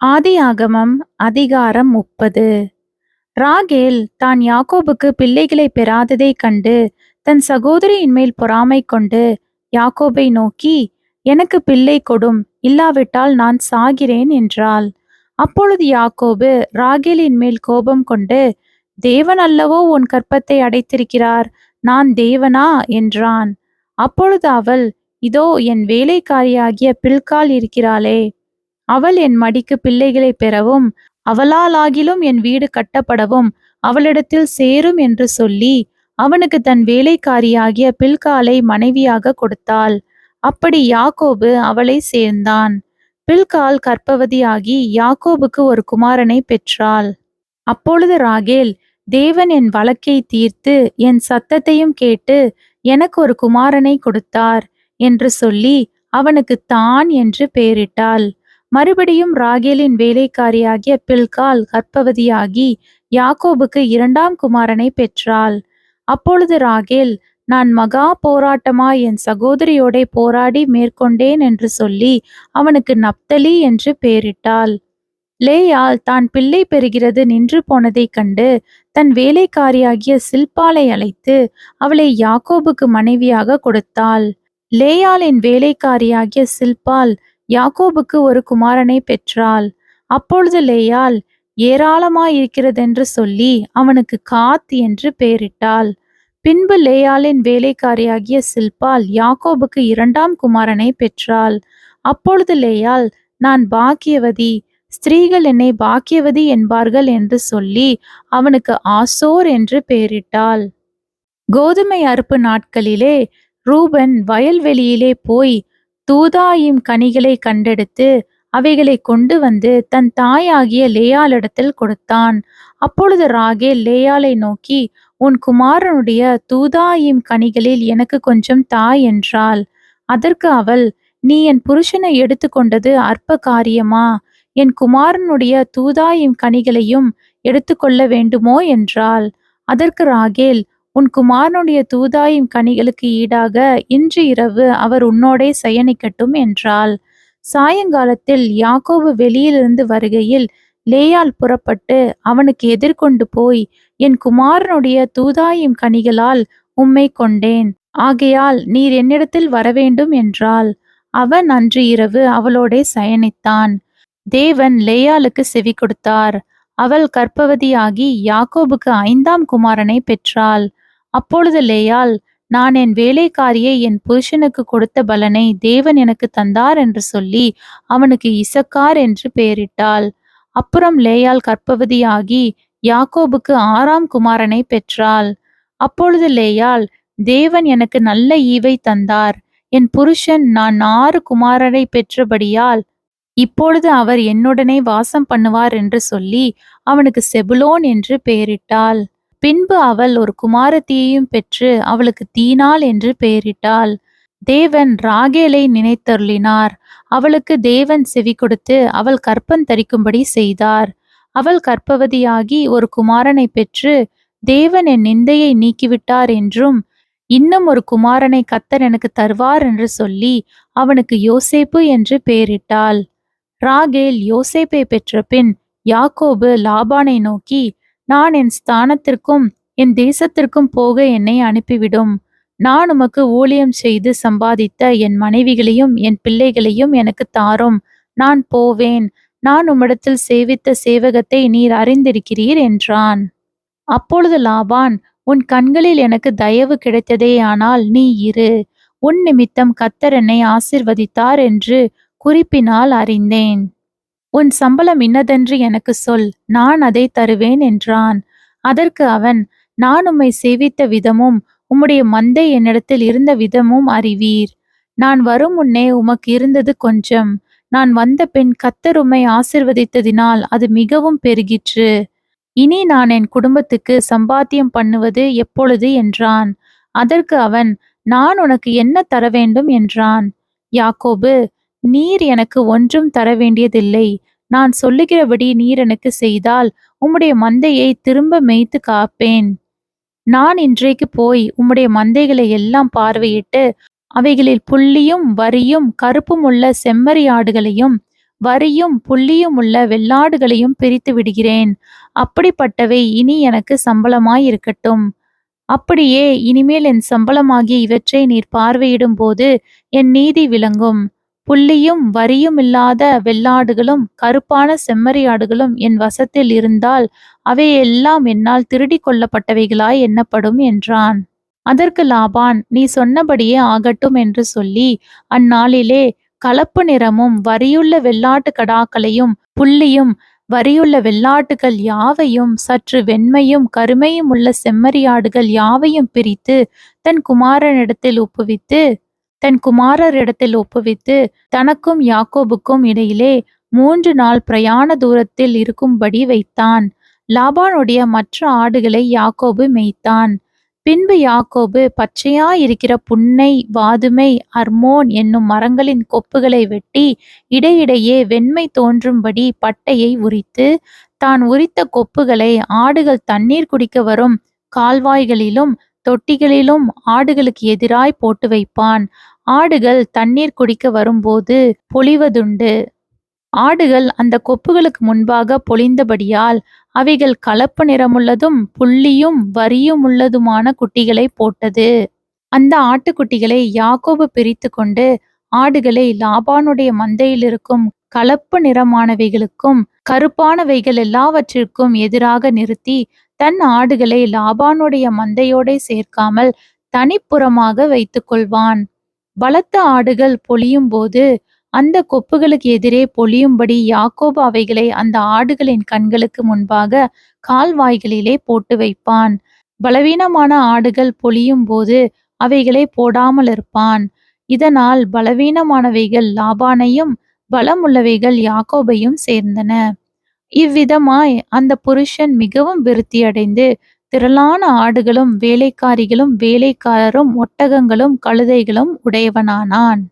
ஆதியாகமம் அதிகாரம் முப்பது. ராகேல் தான் யாக்கோபுக்கு பிள்ளைகளை பெறாததைக் கண்டு தன் சகோதரியின் மேல் பொறாமை கொண்டு யாக்கோபை நோக்கி எனக்கு பிள்ளை கொடும் இல்லாவிட்டால் நான் சாகிறேன் என்றாள். அப்பொழுது யாக்கோபு ராகேலின் மேல் கோபம் கொண்டு தேவன் அல்லவோ உன் கற்பத்தை அடைத்திருக்கிறார் நான் தேவனா? என்றான். அப்பொழுது அவள் இதோ என் வேலைக்காரியாகிய பில்கால் இருக்கிறாளே அவள் என் மடிக்கு பிள்ளைகளை பெறவும் அவளாலாகிலும் என் வீடு கட்டப்படவும் அவளிடத்தில் சேரும் என்று சொல்லி அவனுக்கு தன் வேலைக்காரியாகிய பில்காலை மனைவியாக கொடுத்தாள். அப்படி யாக்கோபு அவளை சேர்ந்தான். பில்கால் கற்பவதியாகி யாக்கோபுக்கு ஒரு குமாரனை பெற்றாள். அப்பொழுது ராகேல் தேவன் என் வழக்கை தீர்த்து என் சத்தத்தையும் கேட்டு எனக்கு ஒரு குமாரனை கொடுத்தார் என்று சொல்லி அவனுக்கு தான் என்று பெயரிட்டாள். மறுபடியும் ராகேலின் வேலைக்காரியாகிய பில்கால் கர்ப்பவதியாகி யாக்கோபுக்கு இரண்டாம் குமாரனை பெற்றாள். அப்பொழுது ராகேல் நான் மகா போராட்டமா என் சகோதரியோடே போராடி மேற்கொண்டேன் என்று சொல்லி அவனுக்கு நப்தலி என்று பெயரிட்டாள். லேயால் தான் பிள்ளை பெறுகிறது நின்று போனதைக் கண்டு தன் வேலைக்காரியாகிய சில்பாலை அழைத்து அவளை யாக்கோபுக்கு மனைவியாக கொடுத்தாள். லேயாலின் வேலைக்காரியாகிய சில்பால் யாக்கோபுக்கு ஒரு குமாரனை பெற்றாள். அப்பொழுது லேயாள் ஏராளமாயிருக்கிறதென்று சொல்லி அவனுக்கு காத் என்று பெயரிட்டாள். பின்பு லேயாளின் வேலைக்காரியாகிய சில்பால் யாக்கோபுக்கு இரண்டாம் குமாரனை பெற்றாள். அப்பொழுது லேயால் நான் பாக்கியவதி ஸ்திரீகள் என்னை பாக்கியவதி என்பார்கள் என்று சொல்லி அவனுக்கு ஆசோர் என்று பெயரிட்டாள். கோதுமை அறுப்பு நாட்களிலே ரூபன் வயல்வெளியிலே போய் தூதாயிம் கனிகளை கண்டெடுத்து அவைகளை கொண்டு வந்து தன் தாயாகிய லேயாளிடத்தில் கொடுத்தான். அப்பொழுது ராகேல் லேயாலை நோக்கி உன் குமாரனுடைய தூதாயிம் கனிகளில் எனக்கு கொஞ்சம் தாய் என்றாள். அதற்கு அவள் நீ என் புருஷனை எடுத்துக்கொண்டது அற்ப காரியமா என் குமாரனுடைய தூதாயிம் கனிகளையும் எடுத்துக்கொள்ள வேண்டுமோ? என்றாள். அதற்கு ராகேல் உன் குமாரனுடைய தூதாயும் கனிகளுக்கு ஈடாக இன்று இரவு அவர் உன்னோடே சயனிக்கட்டும் என்றாள். சாயங்காலத்தில் யாக்கோபு வெளியிலிருந்து வருகையில் லேயால் புறப்பட்டு அவனுக்கு எதிர்கொண்டு போய் என் குமாரனுடைய தூதாயும் கனிகளால் உம்மை கொண்டேன். ஆகையால் நீர் என்னிடத்தில் வரவேண்டும் என்றாள். அவன் அன்று இரவு அவளோடே சயனித்தான். தேவன் லேயாளுக்கு செவி கொடுத்தார் அவள் கற்பவதியாகி யாக்கோபுக்கு ஐந்தாம் குமாரனை பெற்றாள். அப்பொழுது லேயால் நான் என் வேலைக்காரியை என் புருஷனுக்கு கொடுத்த பலனை தேவன் எனக்கு தந்தார் என்று சொல்லி அவனுக்கு இசக்கார் என்று பெயரிட்டாள். அப்புறம் லேயால் கற்பவதியாகி யாக்கோபுக்கு ஆறாம் குமாரனை பெற்றாள். அப்பொழுது லேயால் தேவன் எனக்கு நல்ல ஈவை தந்தார். என் புருஷன் நான் ஆறு குமாரரை பெற்றபடியால் இப்பொழுது அவர் என்னுடனே வாசம் பண்ணுவார் என்று சொல்லி அவனுக்கு செபுலோன் என்று பெயரிட்டாள். பின்பு அவள் ஒரு குமாரத்தியையும் பெற்று அவளுக்கு தீனாள் என்று பெயரிட்டாள். தேவன் ராகேலை நினைத்தருளினார். அவளுக்கு தேவன் செவி கொடுத்து அவள் கற்பன் தரிக்கும்படி செய்தார். அவள் கற்பவதியாகி ஒரு குமாரனை பெற்று தேவன் என் நிந்தையை நீக்கிவிட்டார் என்றும் இன்னும் ஒரு குமாரனை கத்தர் எனக்கு தருவார் என்று சொல்லி அவனுக்கு யோசேப்பு என்று பெயரிட்டாள். ராகேல் யோசேப்பை பெற்ற பின் யாக்கோபு லாபானை நோக்கி நான் என் ஸ்தானத்திற்கும் என் தேசத்திற்கும் போக என்னை அனுப்பிவிடும். நான் உமக்கு ஊழியம் செய்து சம்பாதித்த என் மனைவிகளையும் என் பிள்ளைகளையும் எனக்கு தாரும். நான் போவேன். நான் உம்மிடத்தில் சேவித்த சேவகத்தை நீர் அறிந்திருக்கிறீர் என்றான். அப்பொழுது லாபான் உன் கண்களில் எனக்கு தயவு கிடைத்ததே ஆனால் நீ இரு. உன் நிமித்தம் கத்தர் என்னை ஆசிர்வதித்தார் என்று குறிப்பினால் அறிந்தேன். உன் சம்பளம் இன்னதென்று எனக்கு சொல் நான் அதை தருவேன் என்றான். அதற்கு அவன் நான் உம்மை சேவித்த விதமும் உம்முடைய மந்தை என்னிடத்தில் இருந்த விதமும் அறிவீர். நான் வரும் முன்னே உமக்கு இருந்தது கொஞ்சம். நான் வந்த பின் கத்தர் உம்மை ஆசிர்வதித்ததினால் அது மிகவும் பெருகிற்று. இனி நான் என் குடும்பத்துக்கு சம்பாத்தியம் பண்ணுவது எப்பொழுது என்றான். அதற்கு அவன் நான் உனக்கு என்ன தர வேண்டும் என்றான். யாக்கோபு நீர் எனக்கு ஒன்றும் தர வேண்டியதில்லை. நான் சொல்லுகிறபடி நீர் எனக்கு செய்தால் உம்முடைய மந்தையை திரும்ப மேய்த்து காப்பேன். நான் இன்றைக்கு போய் உம்முடைய மந்தைகளை எல்லாம் பார்வையிட்டு அவைகளில் புள்ளியும் வரியும் கருப்பும் உள்ள செம்மறி ஆடுகளையும் வரியும் புள்ளியும் உள்ள வெள்ளாடுகளையும் பிரித்து விடுகிறேன். அப்படிப்பட்டவை இனி எனக்கு சம்பளமாய் இருக்கட்டும் அப்படியே இனிமேல் என் சம்பளமாகிய இவற்றை நீர் பார்வையிடும் போது என் நீதி விளங்கும். புள்ளியும் வரியும் இல்லாத வெள்ளாடுகளும் கருப்பான செம்மறியாடுகளும் என் வசத்தில் இருந்தால் அவையெல்லாம் என்னால் திருடி கொள்ளப்பட்டவைகளாய் எண்ணப்படும் என்றான். அதற்கு லாபான் நீ சொன்னபடியே ஆகட்டும் என்று சொல்லி அந்நாளிலே கலப்பு நிறமும் வரியுள்ள வெள்ளாட்டு கடாக்களையும் புள்ளியும் வரியுள்ள வெள்ளாட்டுகள் யாவையும் சற்று வெண்மையும் கருமையும் உள்ள செம்மறியாடுகள் யாவையும் பிரித்து தன் குமாரனிடத்தில் ஒப்புவித்து தன் குமாரரிடத்தில் ஒப்புவித்து தனக்கும் யாக்கோபுக்கும் இடையிலே மூன்று நாள் பிரயாண தூரத்தில் இருக்கும்படி வைத்தான். லாபானுடைய மற்ற ஆடுகளை யாக்கோபு மேய்த்தான். பின்பு யாக்கோபு பச்சையாயிருக்கிற புன்னை வாதுமை அர்மோன் என்னும் மரங்களின் கொப்புகளை வெட்டி இடையிடையே வெண்மை தோன்றும்படி பட்டையை உரித்து தான் உரித்த கொப்புகளை ஆடுகள் தண்ணீர் குடிக்க வரும் கால்வாய்களிலும் தொட்டிகளிலும் ஆடுகளுக்கு எதிராய் போட்டு வைப்பான். ஆடுகள் தண்ணீர் குடிக்க வரும்போது பொழிவதுண்டு. ஆடுகள் அந்த கொப்புகளுக்கு முன்பாக பொழிந்தபடியால் அவைகள் கலப்பு நிறமுள்ளதும் புள்ளியும் வரியும் உள்ளதுமான குட்டிகளை போட்டது. அந்த ஆட்டுக்குட்டிகளை யாக்கோபு பிரித்து கொண்டு ஆடுகளை லாபானுடைய மந்தையில் இருக்கும் கலப்பு நிறமானவைகளுக்கும் கருப்பானவைகள் எல்லாவற்றிற்கும் எதிராக நிறுத்தி தன் ஆடுகளை லாபானுடைய மந்தையோடே சேர்க்காமல் தனிப்புறமாக வைத்துக் கொள்வான் பலத்த ஆடுகள் பொழியும் போது அந்த கொப்புகளுக்கு எதிரே பொழியும்படி யாக்கோபு அவைகளை அந்த ஆடுகளின் கண்களுக்கு முன்பாக கால்வாய்களிலே போட்டு வைப்பான். பலவீனமான ஆடுகள் பொழியும் போது அவைகளை போடாமல் இருப்பான். இதனால் பலவீனமானவைகள் லாபானையும் பலமுள்ளவைகள் யாக்கோபையும் சேர்ந்தன. இவ்விதமாய் அந்த புருஷன் மிகவும் விருத்தியடைந்து திரளான ஆடுகளும் வேலைக்காரிகளும் வேலைக்காரரும் ஒட்டகங்களும் கழுதைகளும் உடையவனானான்.